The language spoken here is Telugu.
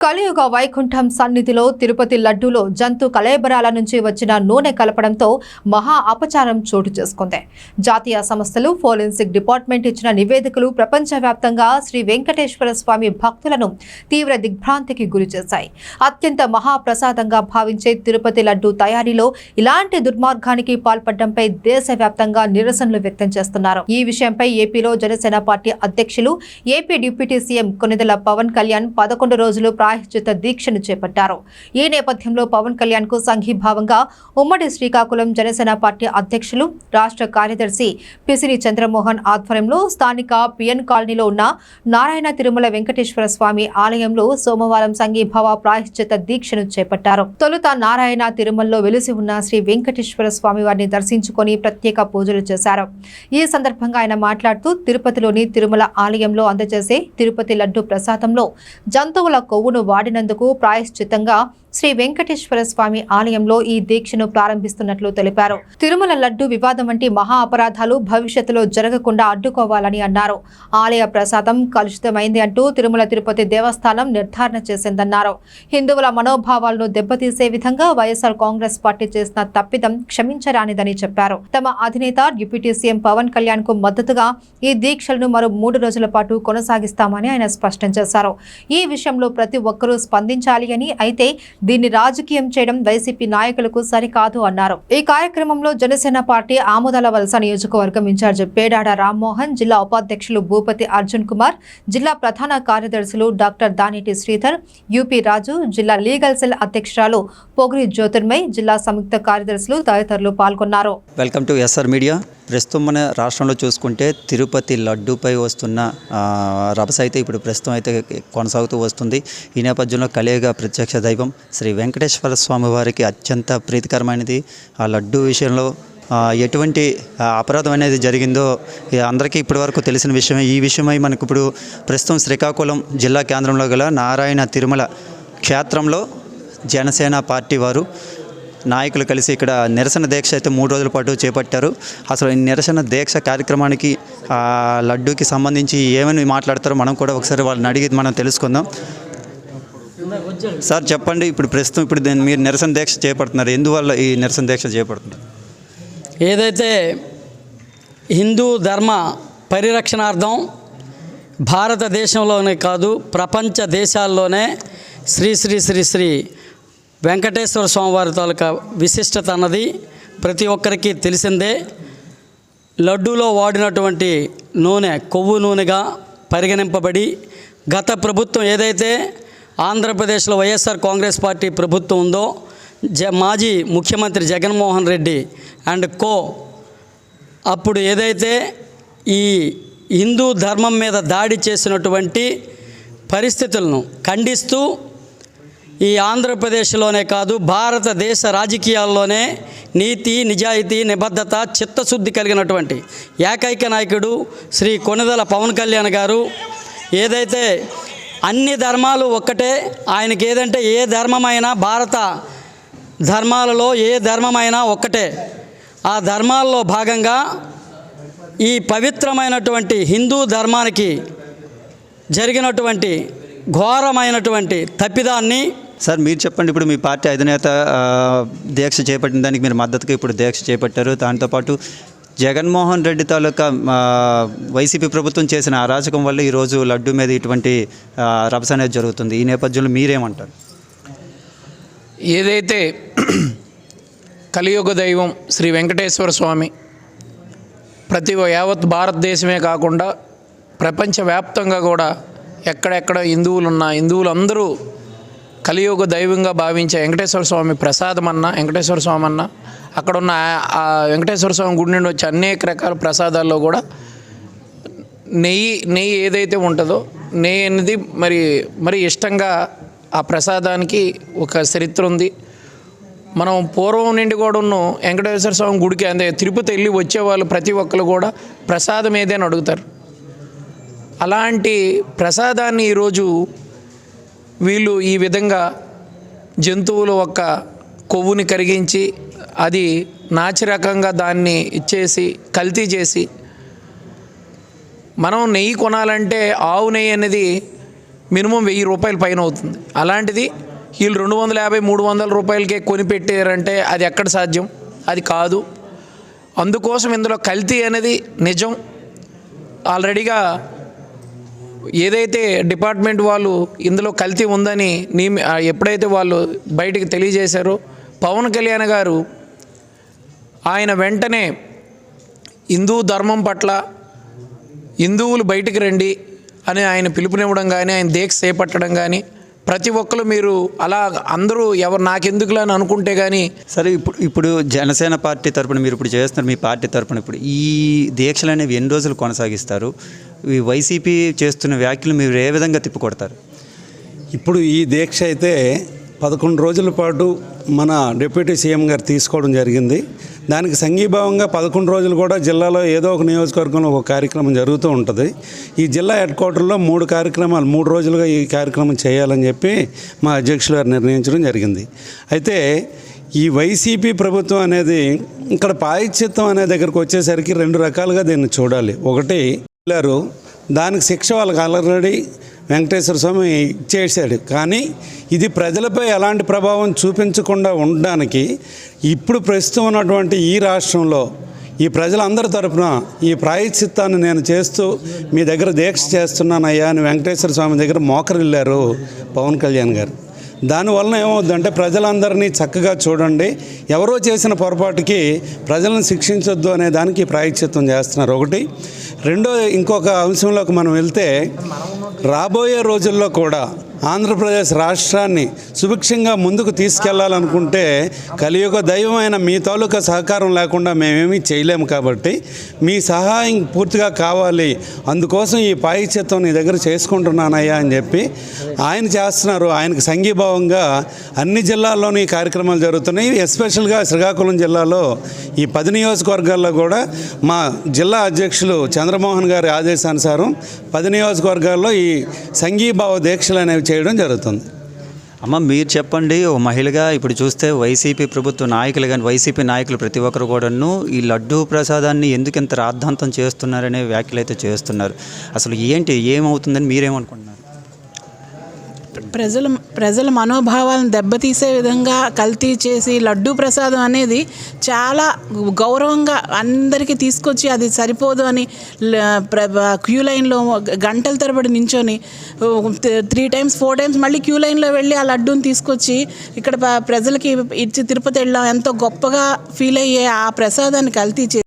కలియుగ వైకుంఠం సన్నిధిలో తిరుపతి లడ్డూలో జంతు కళేబరాల నుంచి వచ్చిన నూనె కలపడంతో మహా అపచారం చోటు చేసుకుంది. జాతీయ సంస్థలు ఫోరెన్సిక్ డిపార్ట్మెంట్ ఇచ్చిన నివేదికలు ప్రపంచవ్యాప్తంగా శ్రీ వెంకటేశ్వర స్వామి భక్తులను తీవ్ర దిగ్భ్రాంతికి గురిచేశాయి అత్యంత మహాప్రసాదంగా భావించే తిరుపతి లడ్డూ తయారీలో ఇలాంటి దుర్మార్గానికి పాల్పడడంపై దేశవ్యాప్తంగా నిరసనలు వ్యక్తం చేస్తున్నారు. ఈ విషయంపై ఏపీలో జనసేన పార్టీ అధ్యక్షులు AP deputy CM Konidela Pawan Kalyan పదకొండు రోజులు ప్రాయశ్చిత దీక్షను చేపట్టారు. ఈ నేపథ్యంలో పవన్ కళ్యాణ్కు సంఘీభావంగా ఉమ్మడి శ్రీకాకుళం జనసేన పార్టీ అధ్యక్షులు రాష్ట్ర కార్యదర్శి పిసిని చంద్రమోహన్ ఆధ్వర్యంలో స్థానిక పిఎన్ కాలనీలో ఉన్న నారాయణ తిరుమల వెంకటేశ్వర స్వామి ఆలయంలో సోమవారం సంఘీభావ ప్రాయశ్చిత దీక్షను చేపట్టారు. తొలుత నారాయణ తిరుమలలో వెలిసి ఉన్న శ్రీ వెంకటేశ్వర స్వామి వారిని దర్శించుకొని ప్రత్యేక పూజలు చేశారు. ఈ సందర్భంగా ఆయన మాట్లాడుతూ తిరుపతిలోని తిరుమల ఆలయంలో అందజేసే తిరుపతి లడ్డు ప్రసాదంలో జంతువుల కొవ్వును వాడినందుకు ప్రాయశ్చిత్తంగా శ్రీ వెంకటేశ్వర స్వామి ఆలయంలో ఈ దీక్షను ప్రారంభిస్తున్నట్లు తెలిపారు. తిరుమల లడ్డు వివాదం వంటి మహా అపరాధాలు భవిష్యత్తులో జరగకుండా అడ్డుకోవాలని అన్నారు. ఆలయ ప్రసాదం కలుషితమైంది అంటూ తిరుమల తిరుపతి దేవస్థానం నిర్ధారణ చేసిందన్నారు. హిందువుల మనోభావాలను దెబ్బతీసే విధంగా వైఎస్ఆర్ కాంగ్రెస్ పార్టీ చేసిన తప్పిదం క్షమించరానిదని చెప్పారు. తమ అధినేత డిప్యూటీ సీఎం పవన్ కళ్యాణ్కు మద్దతుగా ఈ దీక్షలను మరో మూడు రోజుల పాటు కొనసాగిస్తామని ఆయన స్పష్టం చేశారు. ఈ విషయంలో ప్రతి ఒక్కరూ స్పందించాలి అని అయితే దీన్ని రాజకీయం చేయడం వైసీపీ నాయకులకు సరికాదు అన్నారు. ఈ కార్యక్రమంలో జనసేన పార్టీ ఆముదాల వలస నియోజకవర్గం ఇన్ఛార్జ్ పేడాడ రామ్మోహన్ జిల్లా ఉపాధ్యక్షులు భూపతి అర్జున్ కుమార్ జిల్లా ప్రధాన కార్యదర్శులు doctor Daniti Sridhar U P Raju జిల్లా లీగల్ సెల్ అధ్యక్షురాలు పొగిరి జ్యోతిర్మయ్ జిల్లా సంయుక్త కార్యదర్శులు తదితరులు పాల్గొన్నారు. వెల్కమ్ టు ఎస్ఆర్ మీడియా ప్రస్తుతం మన రాష్ట్రంలో చూసుకుంటే తిరుపతి లడ్డూపై వస్తున్న రభస అయితే ఇప్పుడు ప్రస్తుతం అయితే కొనసాగుతూ వస్తుంది. ఈ నేపథ్యంలో కలియుగ ప్రత్యక్ష దైవం శ్రీ వెంకటేశ్వర స్వామి వారికి అత్యంత ప్రీతికరమైనది. ఆ లడ్డు విషయంలో ఎటువంటి అపరాధం అనేది జరిగిందో అందరికీ ఇప్పటివరకు తెలిసిన విషయమే. ఈ విషయమై మనకు ఇప్పుడు ప్రస్తుతం శ్రీకాకుళం జిల్లా కేంద్రంలో గల నారాయణ తిరుమల క్షేత్రంలో జనసేన పార్టీ వారు నాయకులు కలిసి ఇక్కడ నిరసన దీక్ష అయితే మూడు రోజుల పాటు చేపట్టారు. అసలు ఈ నిరసన దీక్ష కార్యక్రమానికి లడ్డూకి సంబంధించి ఏమని మాట్లాడతారో మనం కూడా ఒకసారి వాళ్ళని అడిగి మనం తెలుసుకుందాం. సార్ చెప్పండి. ఇప్పుడు ప్రస్తుతం ఇప్పుడు దీన్ని మీరు నిరసన దీక్ష చేపడుతున్నారు. ఎందువల్ల ఈ నిరసన దీక్ష చేపడుతున్నారు? ఏదైతే హిందూ ధర్మ పరిరక్షణార్థం భారతదేశంలోనే కాదు ప్రపంచ దేశాల్లోనే శ్రీ శ్రీ శ్రీ శ్రీ వెంకటేశ్వర స్వామివారి తాలూకా విశిష్టత అన్నది ప్రతి ఒక్కరికి తెలిసిందే. లడ్డూలో వాడినటువంటి నూనె కొవ్వు నూనెగా పరిగణింపబడి గత ప్రభుత్వం ఏదైతే ఆంధ్రప్రదేశ్లో వైఎస్ఆర్ కాంగ్రెస్ పార్టీ ప్రభుత్వం ఉందో జ మాజీ ముఖ్యమంత్రి జగన్మోహన్ రెడ్డి అండ్ కో అప్పుడు ఏదైతే ఈ హిందూ ధర్మం మీద దాడి చేసినటువంటి పరిస్థితులను ఖండిస్తూ ఈ ఆంధ్రప్రదేశ్లోనే కాదు భారతదేశ రాజకీయాల్లోనే నీతి నిజాయితీ నిబద్ధత చిత్తశుద్ధి కలిగినటువంటి ఏకైక నాయకుడు శ్రీ కొనదల పవన్ కళ్యాణ్ గారు. ఏదైతే అన్ని ధర్మాలు ఒక్కటే. ఆయనకి ఏదంటే ఏ ధర్మమైనా భారత ధర్మాలలో ఏ ధర్మమైనా ఒక్కటే. ఆ ధర్మాల్లో భాగంగా ఈ పవిత్రమైనటువంటి హిందూ ధర్మానికి జరిగినటువంటి ఘోరమైనటువంటి తప్పిదాన్ని సార్ మీరు చెప్పండి ఇప్పుడు మీ పార్టీ అధినేత దీక్ష చేపట్టిన దానికి మీరు మద్దతుగా ఇప్పుడు దీక్ష చేపట్టారు. దాంతోపాటు జగన్మోహన్ రెడ్డి తాలూకా వైసీపీ ప్రభుత్వం చేసిన అరాచకం వల్ల ఈరోజు లడ్డు మీద ఇటువంటి రభస అనేది జరుగుతుంది. ఈ నేపథ్యంలో మీరేమంటారు? ఏదైతే కలియుగ దైవం శ్రీ వెంకటేశ్వర స్వామి ప్రతి యావత్ భారతదేశమే కాకుండా ప్రపంచవ్యాప్తంగా కూడా ఎక్కడెక్కడ హిందువులు ఉన్నా హిందువులు అందరూ కలియుగ దైవంగా భావించే వెంకటేశ్వర స్వామి ప్రసాదం అన్న వెంకటేశ్వర స్వామి అన్న అక్కడ ఉన్న ఆ- వెంకటేశ్వర స్వామి గుడి నుండి వచ్చే అనేక రకాల ప్రసాదాల్లో కూడా నెయ్యి నెయ్యి ఏదైతే ఉంటుందో నెయ్యి అనేది మరి మరి ఇష్టంగా ఆ ప్రసాదానికి ఒక చరిత్ర ఉంది. మనం పూర్వం నుండి కూడా ఉన్న వెంకటేశ్వర స్వామి గుడికి అంటే తిరుపతి వెళ్ళి వచ్చేవాళ్ళు ప్రతి ఒక్కరు కూడా ప్రసాదం ఏదైనా అడుగుతారు. అలాంటి ప్రసాదాన్ని ఈరోజు వీళ్ళు ఈ విధంగా జంతువుల యొక్క కొవ్వుని కరిగించి అది నాచిరకంగా దాన్ని ఇచ్చేసి కల్తీ చేసి మనం నెయ్యి కొనాలంటే ఆవు నెయ్యి అనేది మినిమం వెయ్యి రూపాయల పైన అవుతుంది. అలాంటిది వీళ్ళు రెండు వందల యాభై మూడు వందల రూపాయలకే కొనిపెట్టారంటే అది ఎక్కడ సాధ్యం? అది కాదు. అందుకోసం ఇందులో కల్తీ అనేది నిజం. ఆల్రెడీగా ఏదైతే డిపార్ట్మెంట్ వాళ్ళు ఇందులో కల్తీ ఉందని నియమి ఎప్పుడైతే వాళ్ళు బయటికి తెలియజేశారో పవన్ కళ్యాణ్ గారు ఆయన వెంటనే హిందూ ధర్మం పట్ల హిందువులు బయటికి రండి అని ఆయన పిలుపునివ్వడం కానీ ఆయన దీక్ష చేపట్టడం కానీ ప్రతి ఒక్కరు మీరు అలా అందరూ ఎవరు నాకెందుకులా అని అనుకుంటే కానీ సరే ఇప్పుడు ఇప్పుడు జనసేన పార్టీ తరపున మీరు ఇప్పుడు చేస్తున్నారు మీ పార్టీ తరపున ఇప్పుడు ఈ దీక్షలు అనేవి ఎన్ని రోజులు కొనసాగిస్తారు? ఈ వైసీపీ చేస్తున్న వ్యాఖ్యలు మీరు ఏ విధంగా తిప్పికొడతారు? ఇప్పుడు ఈ దీక్ష అయితే పదకొండు రోజుల పాటు మన డిప్యూటీ సీఎం గారు తీసుకోవడం జరిగింది. దానికి సంఘీభావంగా పదకొండు రోజులు కూడా జిల్లాలో ఏదో ఒక నియోజకవర్గంలో ఒక కార్యక్రమం జరుగుతూ ఉంటుంది. ఈ జిల్లా హెడ్ క్వార్టర్లో మూడు కార్యక్రమాలు మూడు రోజులుగా ఈ కార్యక్రమం చేయాలని చెప్పి మా అధ్యక్షులు గారు నిర్ణయించడం జరిగింది. అయితే ఈ వైసీపీ ప్రభుత్వం అనేది ఇక్కడ పాయిచిత్వం అనే దగ్గరకు వచ్చేసరికి రెండు రకాలుగా దీన్ని చూడాలి. ఒకటి వెళ్ళారు దానికి శిక్ష వాళ్ళకి ఆల్రెడీ వెంకటేశ్వర స్వామి ఇచ్చేసాడు కానీ ఇది ప్రజలపై ఎలాంటి ప్రభావం చూపించకుండా ఉండడానికి ఇప్పుడు ప్రస్తుతం ఉన్నటువంటి ఈ రాష్ట్రంలో ఈ ప్రజలందరి తరపున ఈ ప్రాయశ్చిత్తాన్ని నేను చేస్తూ మీ దగ్గర దీక్ష చేస్తున్నానయ్యా అని వెంకటేశ్వర స్వామి దగ్గర మోకరిల్లారు పవన్ కళ్యాణ్ గారు. దానివలన ఏమవుద్దంటే ప్రజలందరినీ చక్కగా చూడండి. ఎవరో చేసిన పొరపాటుకి ప్రజలను శిక్షించొద్దు అనే దానికి ప్రాయశ్చిత్తం చేస్తున్నారు. ఒకటి రెండో ఇంకొక అంశంలోకి మనం వెళ్తే రాబోయే రోజుల్లో కూడా ఆంధ్రప్రదేశ్ రాష్ట్రాన్ని సుభిక్షంగా ముందుకు తీసుకెళ్ళాలనుకుంటే కలియుగ దైవమైన మీ తాలూకా సహకారం లేకుండా మేమేమీ చేయలేము కాబట్టి మీ సహాయం పూర్తిగా కావాలి. అందుకోసం ఈ పాయిత్యం నీ దగ్గర చేసుకుంటున్నానయ్యా అని చెప్పి ఆయన చేస్తున్నారు. ఆయనకు సంఘీభావంగా అన్ని జిల్లాల్లోనూ ఈ కార్యక్రమాలు జరుగుతున్నాయి. ఎస్పెషల్గా శ్రీకాకుళం జిల్లాలో ఈ పది నియోజకవర్గాల్లో కూడా మా జిల్లా అధ్యక్షులు చంద్రమోహన్ గారి ఆదేశానుసారం పది నియోజకవర్గాల్లో ఈ సంఘీభావ దీక్షలు అనేవి చేయడం జరుగుతుంది. అమ్మ మీరు చెప్పండి ఓ మహిళగా ఇప్పుడు చూస్తే వైసీపీ ప్రభుత్వ నాయకులు కానీ వైసీపీ నాయకులు ప్రతి ఒక్కరు కూడాను ఈ లడ్డూ ప్రసాదాన్ని ఎందుకు ఇంత రాద్ధాంతం చేస్తున్నారనే వ్యాఖ్యలు అయితే చేస్తున్నారు. అసలు ఏంటి ఏమవుతుందని మీరేమనుకుంటున్నారు? ప్రజల ప్రజల మనోభావాలను దెబ్బతీసే విధంగా కల్తీ చేసి లడ్డూ ప్రసాదం అనేది చాలా గౌరవంగా అందరికీ తీసుకొచ్చి అది సరిపోదు అని ప్ర- క్యూ లైన్లో గంటల తరబడి నించొని త్రీ టైమ్స్ ఫోర్ టైమ్స్ మళ్ళీ క్యూ లైన్లో వెళ్ళి ఆ లడ్డూని తీసుకొచ్చి ఇక్కడ ప్రజలకి ఇచ్చి తిరుపతి వెళ్ళాం ఎంతో గొప్పగా ఫీల్ అయ్యే ఆ ప్రసాదాన్ని కల్తీ చేసి